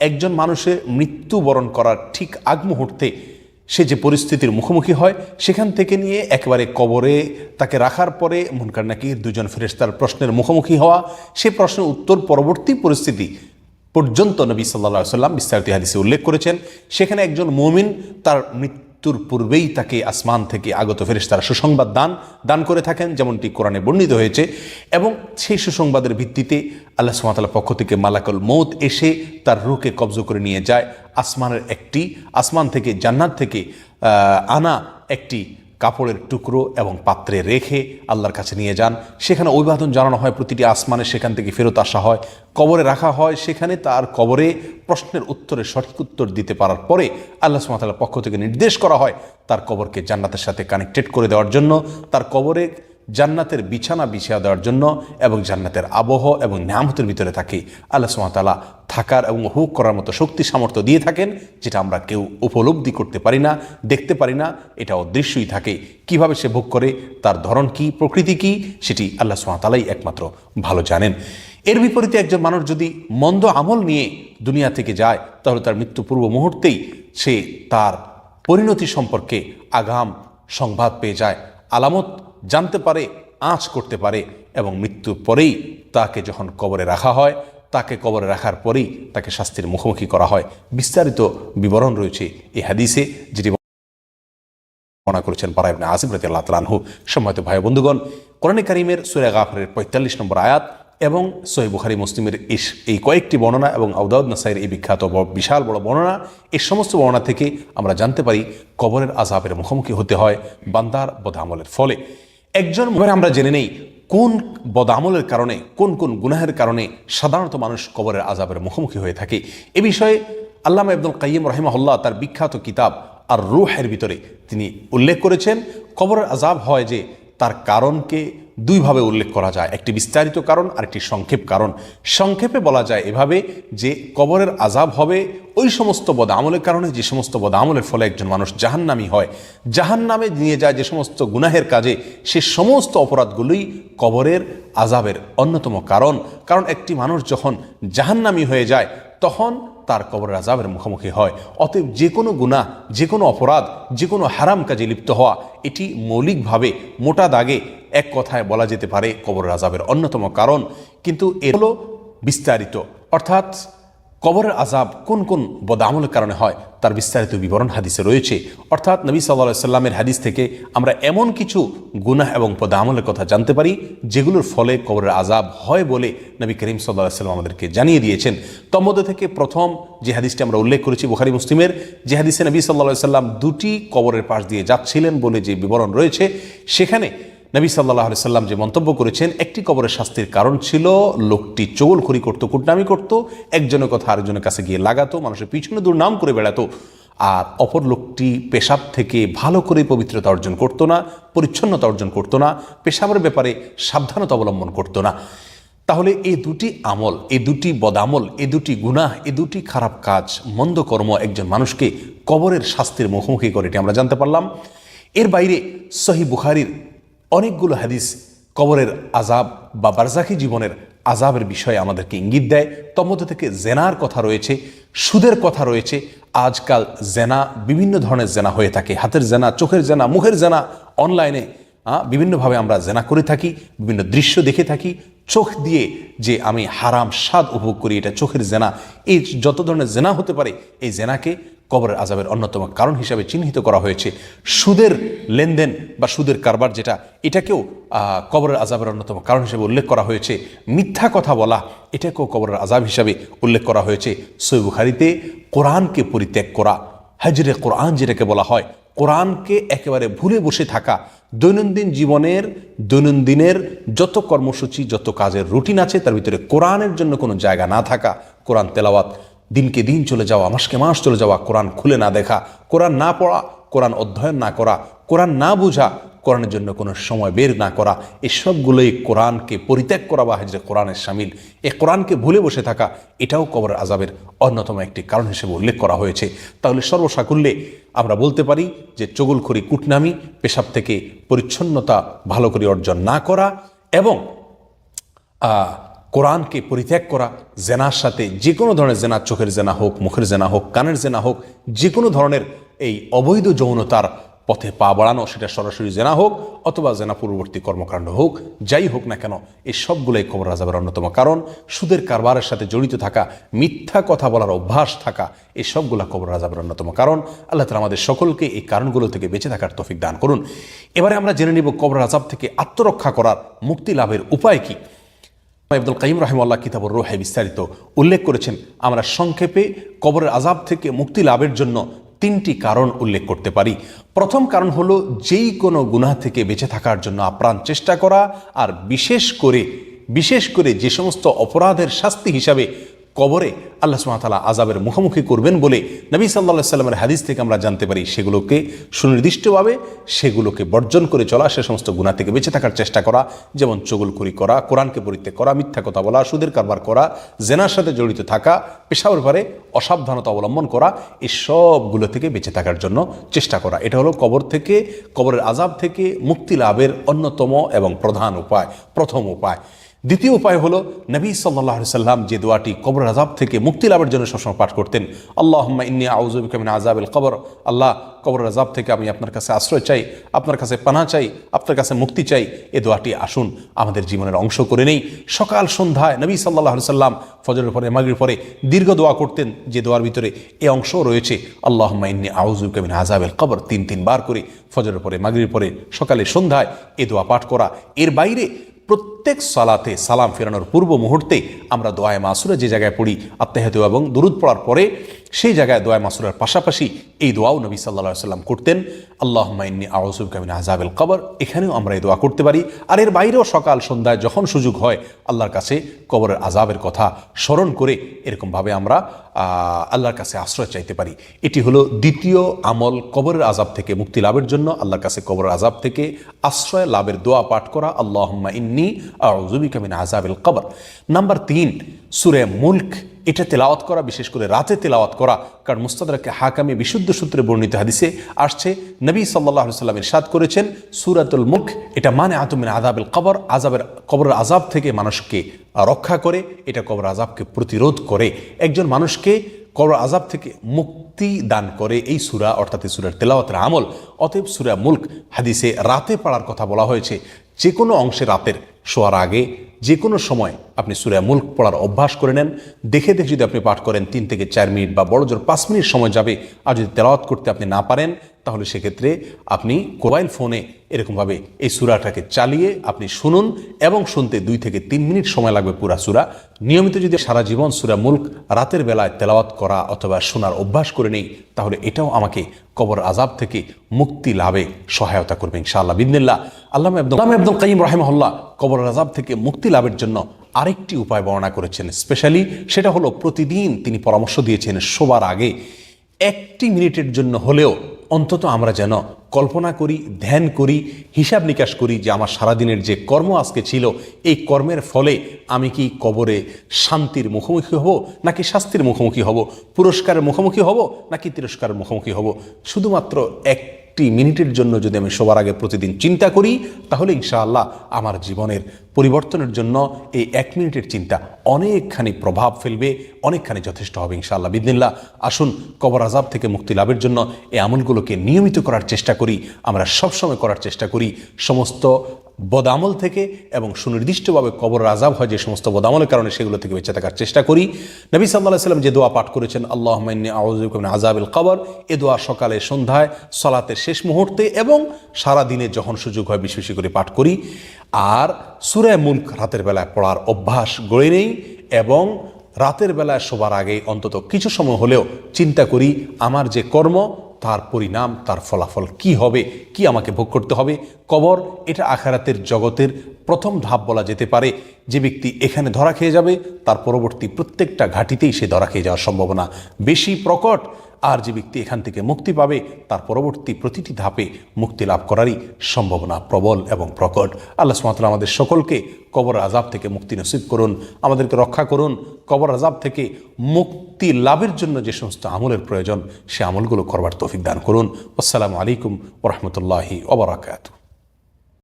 একজন মানুষের মৃত্যুবরণ করার ঠিক আগ মুহূর্তে সে যে পরিস্থিতির মুখোমুখি হয়, সেখান থেকে নিয়ে একেবারে কবরে তাকে রাখার পরে, মনকার নাকি দুজন ফেরেস্তার প্রশ্নের মুখোমুখি হওয়া, সে প্রশ্নের উত্তর পরবর্তী পরিস্থিতি পর্যন্ত নবী সাল্লা সাল্লাম বিস্তারিত হাদিসে উল্লেখ করেছেন। সেখানে একজন মুমিন তার মৃত্যুর পূর্বেই তাকে আসমান থেকে আগত ফেরেশতারা সুসংবাদ দান দান করে থাকেন, যেমনটি কোরআনে বর্ণিত হয়েছে। এবং সেই সুসংবাদের ভিত্তিতে আল্লাহ সুমাতালার পক্ষ থেকে মালাকল মৌত এসে তার রুকে কবজ করে নিয়ে যায়। আসমানের একটি, আসমান থেকে জান্নাত থেকে আনা একটি কাপড়ের টুকরো এবং পাত্রে রেখে আল্লাহর কাছে নিয়ে যান। সেখানে অভিবাদন জানানো হয়, প্রতিটি আসমানে সেখান থেকে ফেরত আসা হয়। কবরে রাখা হয়, সেখানে তার কবরে প্রশ্নের উত্তরে সঠিক উত্তর দিতে পারার পরে আল্লাহ সুমাতালার পক্ষ থেকে নির্দেশ করা হয়, তার কবরকে জান্নাতের সাথে কানেক্টেড করে দেওয়ার জন্য। তার কবরে জান্নাতের বিছানা বিছিয়ে দেওয়ার জন্য এবং জান্নাতের আবহ এবং নামতের ভিতরে থাকে। আল্লাহ সুমাতালা থাকার এবং হুক করার মতো শক্তি, সামর্থ্য দিয়ে থাকেন যেটা আমরা কেউ উপলব্ধি করতে পারি না, দেখতে পারি না এটা অদৃশ্যই থাকে। কীভাবে সে ভোগ করে, তার ধরন কি, প্রকৃতি কি, সেটি আল্লাহ সুমাতালাই একমাত্র ভালো জানেন। এর বিপরীতে একজন মানুষ যদি মন্দ আমল নিয়ে দুনিয়া থেকে যায়, তাহলে তার মৃত্যু পূর্ব মুহূর্তেই সে তার পরিণতি সম্পর্কে আগাম সংবাদ পেয়ে যায়। আলামত জানতে পারে, আঁচ করতে পারে এবং মৃত্যুর পরেই তাকে যখন কবরে রাখা হয়, তাকে কবরে রাখার পরেই তাকে শাস্তির মুখোমুখি করা হয়। বিস্তারিত বিবরণ রয়েছে এই হাদিসে, যেটি বর্ণনা করেছেন পারা ইবনে আসিফ রাতি আল্লাহ তালানহু সম্মানিত ভাই বন্ধুগণ, কোরআনে কারিমের সুরে গাফরের পঁয়তাল্লিশ নম্বর আয়াত এবং সহি বুখারি মুসলিমের এই এই কয়েকটি বর্ণনা এবং আউদাউদ নাসাইয়ের এই বিখ্যাত বিশাল বড় বর্ণনা, এই সমস্ত বর্ণনা থেকে আমরা জানতে পারি কবরের আজাবের মুখোমুখি হতে হয় বান্দার বদামলের ফলে। একজন আমরা জেনে নেই কোন বদামলের কারণে, কোন কোন গুনাহের কারণে সাধারণত মানুষ কবরের আজাবের মুখোমুখি হয়ে থাকে। এ বিষয়ে আল্লামা আব্দুল কাইম রহিমাহুল্লাহ তার বিখ্যাত কিতাব আর রুহের ভিতরে তিনি উল্লেখ করেছেন। কবরের আজাব হয় যে তার কারণকে দুইভাবে উল্লেখ করা যায়। একটি বিস্তারিত কারণ আর একটি সংক্ষেপ কারণ। সংক্ষেপে বলা যায় এভাবে যে কবরের আজাব হবে, ওই সমস্ত বদ আমলের কারণে যে সমস্ত বদ আমলের ফলে একজন মানুষ জাহান্নামি হয়। জাহান্নামে নিয়ে যায় যে সমস্ত গুনাহের কাজে, সে সমস্ত অপরাধগুলোই কবরের আজাবের অন্যতম কারণ। কারণ একটি মানুষ যখন জাহান্নামি হয়ে যায় তখন তার কবর আজাবের মুখোমুখি হয়। অতএব যে কোনো গুণা যে কোনো অপরাধ, যে কোনো হারাম কাজে লিপ্ত হওয়া, এটি মৌলিকভাবে, মোটা দাগে এক কথায় বলা যেতে পারে কবর আজাবের অন্যতম কারণ। কিন্তু এ হলো বিস্তারিত। অর্থাৎ কবরের আজাব কোন কোন বদামলের কারণে হয়, তার বিস্তারিত বিবরণ হাদিসে রয়েছে। অর্থাৎ নবী সাল্লাহ সাল্লামের হাদিস থেকে আমরা এমন কিছু গুনাহ এবং বদামলের কথা জানতে পারি, যেগুলোর ফলে কবরের আজাব হয় বলে নবী করিম সাল্লাহ সাল্লাম আমাদেরকে জানিয়ে দিয়েছেন। তন্মধ্যে থেকে প্রথম যে হাদিসটি আমরা উল্লেখ করেছি বুখারি, মুসলিমের, যে হাদিসে নবী সাল্লাহ সাল্লাম দুটি কবরের পাশ দিয়ে যাচ্ছিলেন বলে যে বিবরণ রয়েছে, সেখানে নবী সাল্লাহ সাল্লাম যে মন্তব্য করেছেন, একটি কবরের শাস্তির কারণ ছিল লোকটি চোল চোগলখড়ি করতো, কুটনামি করত, একজনের কথা আরেকজনের কাছে গিয়ে লাগাতো, মানুষের পিছনে দুর্নাম করে বেড়াতো। আর অপর লোকটি পেশাব থেকে ভালো করে পবিত্রতা অর্জন করতো না, পরিচ্ছন্নতা অর্জন করতো না, পেশাবের ব্যাপারে সাবধানতা অবলম্বন করতো না। তাহলে এই দুটি আমল এই দুটি বদামল, এ দুটি গুনাহ, এ দুটি খারাপ কাজ, মন্দ কর্ম একজন মানুষকে কবরের শাস্তির মুখোমুখি করে, এটি আমরা জানতে পারলাম। এর বাইরে সহি বুখারির অনেকগুলো হাদিস কবরের আজাব বা বারজাকি জীবনের আজাবের বিষয়ে আমাদেরকে ইঙ্গিত দেয়। তন্মধ্যে থেকে জেনার কথা রয়েছে, সুদের কথা রয়েছে। আজকাল জেনা বিভিন্ন ধরনের জেনা হয়ে থাকে। হাতের জেনা, চোখের জেনা, মুখের জেনা, অনলাইনে বিভিন্নভাবে আমরা জেনা করে থাকি, বিভিন্ন দৃশ্য দেখে থাকি। চোখ দিয়ে যে আমি হারাম স্বাদ উপভোগ করি, এটা চোখের জেনা, এই যত ধরনের জেনা হতে পারে, এই জেনাকে কবরের আজাবের অন্যতম কারণ হিসাবে চিহ্নিত করা হয়েছে। সুদের লেনদেন বা সুদের কারবার যেটা, এটাকেও কবরের আজাবের অন্যতম কারণ হিসেবে উল্লেখ করা হয়েছে। মিথ্যা কথা বলা, এটাকেও কবরের আজাব হিসাবে উল্লেখ করা হয়েছে। সৈবুখারিতে কোরআনকে পরিত্যাগ করা, হাজরে কোরআন যেটাকে বলা হয় কোরআনকে একেবারে ভুলে বসে থাকা দৈনন্দিন জীবনের, দৈনন্দিনের যত কর্মসূচি, যত কাজের রুটিন আছে, তার ভিতরে কোরআনের জন্য কোনো জায়গা না থাকা, কোরআন তেলাওয়াত, দিনকে দিন চলে যাওয়া, মাসকে মাস চলে যাওয়া, কোরআন খুলে না দেখা, কোরআন না পড়া, কোরআন অধ্যয়ন না করা, কোরআন না বোঝা কোরআনের জন্য কোনো সময় বের না করা এসবগুলোই কোরআনকে পরিত্যাগ করা বা হাজরে কোরআনের সামিল। এ কোরআনকে ভুলে বসে থাকা, এটাও কবরের আজাবের অন্যতম একটি কারণ হিসেবে উল্লেখ করা হয়েছে। তাহলে সর্বসাকুল্যে আমরা বলতে পারি যে চগুলখড়ি কুটনামি, পেশাব থেকে পরিচ্ছন্নতা ভালো করে অর্জন না করা এবং কোরআনকে পরিত্যাগ করা, জেনার সাথে যে কোনো ধরনের জেনা, চোখের জেনা হোক, মুখের জেনা হোক, কানের জেনা হোক, যে কোনো ধরনের এই অবৈধ যৌনতার পথে পা বাড়ানো সেটা সরাসরি জেনা হোক অথবা জেনা পূর্ববর্তী কর্মকাণ্ড হোক, যাই হোক না কেন এই সবগুলোই কবর আজাবের অন্যতম কারণ। সুদের কারবারের সাথে জড়িত থাকা, মিথ্যা কথা বলার অভ্যাস থাকা এই সবগুলা কবর আজাবের অন্যতম কারণ। আল্লাহ তালা আমাদের সকলকে এই কারণগুলো থেকে বেঁচে থাকার তফিক দান করুন। এবারে আমরা জেনে নিব কবর আজাব থেকে আত্মরক্ষা করার মুক্তি লাভের উপায় কী। আব্দুল কাইম রহমাল্লাহ কিতাবর রোহে বিস্তারিত উল্লেখ করেছেন, আমরা সংক্ষেপে কবরের আজাব থেকে মুক্তি লাভের জন্য তিনটি কারণ উল্লেখ করতে পারি। প্রথম কারণ হল যেই কোনো গুনাহ থেকে বেঁচে থাকার জন্য আপ্রাণ চেষ্টা করা, আর বিশেষ করে বিশেষ করে যে সমস্ত অপরাধের শাস্তি হিসাবে কবরে আল্লাহ সুমাতালা আজাবের মুখোমুখি করবেন বলে নবী সাল্লা সাল্লামের হাদিস থেকে আমরা জানতে পারি সেগুলোকে সুনির্দিষ্টভাবে সেগুলোকে বর্জন করে চলা, সে সমস্ত গুণা থেকে বেঁচে থাকার চেষ্টা করা, যেমন চগুলখুরি করা, কোরআনকে পরিত্যাগ করা, মিথ্যা কথা বলা, সুদের কারবার করা, জেনার সাথে জড়িত থাকা পেশার ব্যাপারে অসাবধানতা অবলম্বন করা এই সবগুলো থেকে বেঁচে থাকার জন্য চেষ্টা করা। এটা হলো কবর থেকে, কবরের আজাব থেকে মুক্তি লাভের অন্যতম এবং প্রধান উপায়, প্রথম উপায়। দ্বিতীয় উপায় হলো নবী সাল্লাহ সাল্লাম যে দোয়াটি কবর আজাব থেকে মুক্তি লাভের জন্য সবসময় পাঠ করতেন আল্লাহ ইন্নি আউজুবিকামিন আজাবিল কবর। আল্লাহ, কবর আজাব থেকে আমি আপনার কাছে আশ্রয় চাই, আপনার কাছে পানা চাই, আপনার কাছে মুক্তি চাই, এ দোয়াটি আসুন, আমাদের জীবনের অংশ করে নেই। সকাল সন্ধ্যায় নবী সাল্লাহ সাল্লাম ফজরের পরে মাগরির পরে দীর্ঘ দোয়া করতেন, যে দোয়ার ভিতরে এ অংশ রয়েছে আল্লাহ ইন্নি আউজুবিকামিন আজাবিল কবর। তিন তিনবার করে ফজরের পরে মাগরির পরে সকালে সন্ধ্যায় এ দোয়া পাঠ করা। এর বাইরে প্রত্যেক সালাতে সালাম ফেরানোর পূর্ব মুহূর্তে আমরা দোয়ায় মাসুরা যে জায়গায় পড়ি আত্মাহাত এবং দুরুদ পড়ার পরে সেই জায়গায় দোয়া মাসুরার পাশাপাশি এই দোয়াও নবী সাল্লা সাল্লাম করতেন আল্লাহ মাইন্নি আউসুব কামিন আজাবেল কবর। এখানেও আমরা এই দোয়া করতে পারি। আর এর বাইরেও সকাল, সন্ধ্যায় যখন সুযোগ হয়, আল্লাহর কাছে কবরের আজাবের কথা স্মরণ করে এরকমভাবে আমরা আল্লাহর কাছে আশ্রয় চাইতে পারি। এটি হলো দ্বিতীয় আমল কবরের আজাব থেকে মুক্তি লাভের জন্য। আল্লাহর কাছে কবরের আজাব থেকে আশ্রয়, লাভের দোয়া পাঠ করা আল্লাহ ইন্নি আউজুবি কামিন আজাবেল কবর। নাম্বার তিন, সুরে মুল্ক। এটা তেলাওয়াত করা, বিশেষ করে রাতে তেলাওয়াত করা, কারণ মুস্তাদারকে হাকামে বিশুদ্ধ সূত্রে বর্ণিত হাদিসে আসছে, নবী সাল্লাহ সাল্লাম ইরশাদ করেছেন, সুরাতুল মুখ এটা মানে আতমিন আজাবের কবর আজাবের কবর আজাব থেকে মানুষকে রক্ষা করে, এটা কবর আজাবকে প্রতিরোধ করে। একজন মানুষকে কবর আজাব থেকে মুক্তি দান করে এই সুরা, অর্থাৎ এই সুরার তেলাওয়াতের আমল। অতএব সুরা মুল্ক হাদিসে রাতে পড়ার কথা বলা হয়েছে যে কোনো অংশে রাতের শোয়ার আগে যে কোনো সময় আপনি সুরা মুল্ক পড়ার অভ্যাস করে নেন। দেখে দেখে যদি আপনি পাঠ করেন তিন থেকে চার মিনিট বা বড় জোর পাঁচ মিনিট সময় যাবে, আর যদি তেলাওয়াত করতে আপনি না পারেন তাহলে সেক্ষেত্রে আপনি মোবাইল ফোনে এরকমভাবে এই সুরাটাকে চালিয়ে আপনি শুনুন এবং শুনতে দুই থেকে তিন মিনিট সময় লাগবে পুরা সুরা। নিয়মিত যদি সারা জীবন সুরা মুল্ক রাতের বেলায় তেলাওয়াত করা অথবা শোনার অভ্যাস করে নেই, তাহলে এটাও আমাকে কবর আজাব থেকে মুক্তি লাভে সহায়তা করবে ইনশাআল্লাহ। বিদিল্লা আল্লাহ আব্দুল কাইম রাহেমহল্লা কবর আজাব থেকে মুক্তি লাভের জন্য আরেকটি উপায় বর্ণনা করেছেন। স্পেশালি সেটা হলো প্রতিদিন তিনি পরামর্শ দিয়েছেন শোবার আগে একটি মিনিটের জন্য হলেও অন্তত আমরা যেন কল্পনা করি, ধ্যান করি, হিসাব নিকাশ করি যে আমার সারাদিনের যে কর্ম আজকে ছিল, এই কর্মের ফলে আমি কি কবরে শান্তির মুখোমুখি হব, নাকি শাস্তির মুখোমুখি হব, পুরস্কারের মুখোমুখি হব, নাকি তিরস্কারের মুখোমুখি হব? শুধুমাত্র এক একটি মিনিটের জন্য যদি আমি সবার আগে প্রতিদিন চিন্তা করি, তাহলে ইনশাআল্লাহ আমার জীবনের পরিবর্তনের জন্য এই এক মিনিটের চিন্তা অনেকখানি প্রভাব ফেলবে, অনেকখানি যথেষ্ট হবে ইনশাআল্লাহ। বিদিল্লা আসুন কবর আজাব থেকে মুক্তি লাভের জন্য এই আমলগুলোকে নিয়মিত করার চেষ্টা করি, আমরা সবসময় করার চেষ্টা করি। সমস্ত বদামল থেকে এবং সুনির্দিষ্টভাবে কবর আজাব হয় যে সমস্ত বদামলের কারণে সেগুলো থেকে বেঁচে থাকার চেষ্টা করি। নবী সাল্লাহ সাল্লাম যে দোয়া পাঠ করেছেন আল্লাহ আজাবিল কবর এ দোয়া সকালে, সন্ধ্যায়, সলাতের শেষ মুহূর্তে এবং সারা দিনে যখন সুযোগ হয় বেশি বেশি করে পাঠ করি। আর সুরায় মুল্ক রাতের বেলায় পড়ার অভ্যাস গড়ে নেই এবং রাতের বেলায় শোবার আগে অন্তত কিছু সময় হলেও চিন্তা করি, আমার যে কর্ম, তার পরিণাম, তার ফলাফল কি হবে, কি আমাকে ভোগ করতে হবে? কবর, এটা আখারাতের জগতের প্রথম ধাপ বলা যেতে পারে। যে ব্যক্তি এখানে ধরা খেয়ে যাবে, তার পরবর্তী প্রত্যেকটা ঘাটিতেই সে ধরা খেয়ে যাওয়ার সম্ভাবনা বেশি প্রকট। আর যে ব্যক্তি এখান থেকে মুক্তি পাবে, তার পরবর্তী প্রতিটি ধাপে মুক্তি লাভ করারই সম্ভাবনা প্রবল এবং প্রকট। আল্লাহ সুমাতলা আমাদের সকলকে কবর আজাব থেকে মুক্তি নসিব করুন, আমাদেরকে রক্ষা করুন। কবর আজাব থেকে মুক্তি লাভের জন্য যে সমস্ত আমলের প্রয়োজন, সে আমলগুলো করবার তৌফিক দান করুন। আসসালামু আলাইকুম ওরহমতুল্লাহি ওবরাকাতু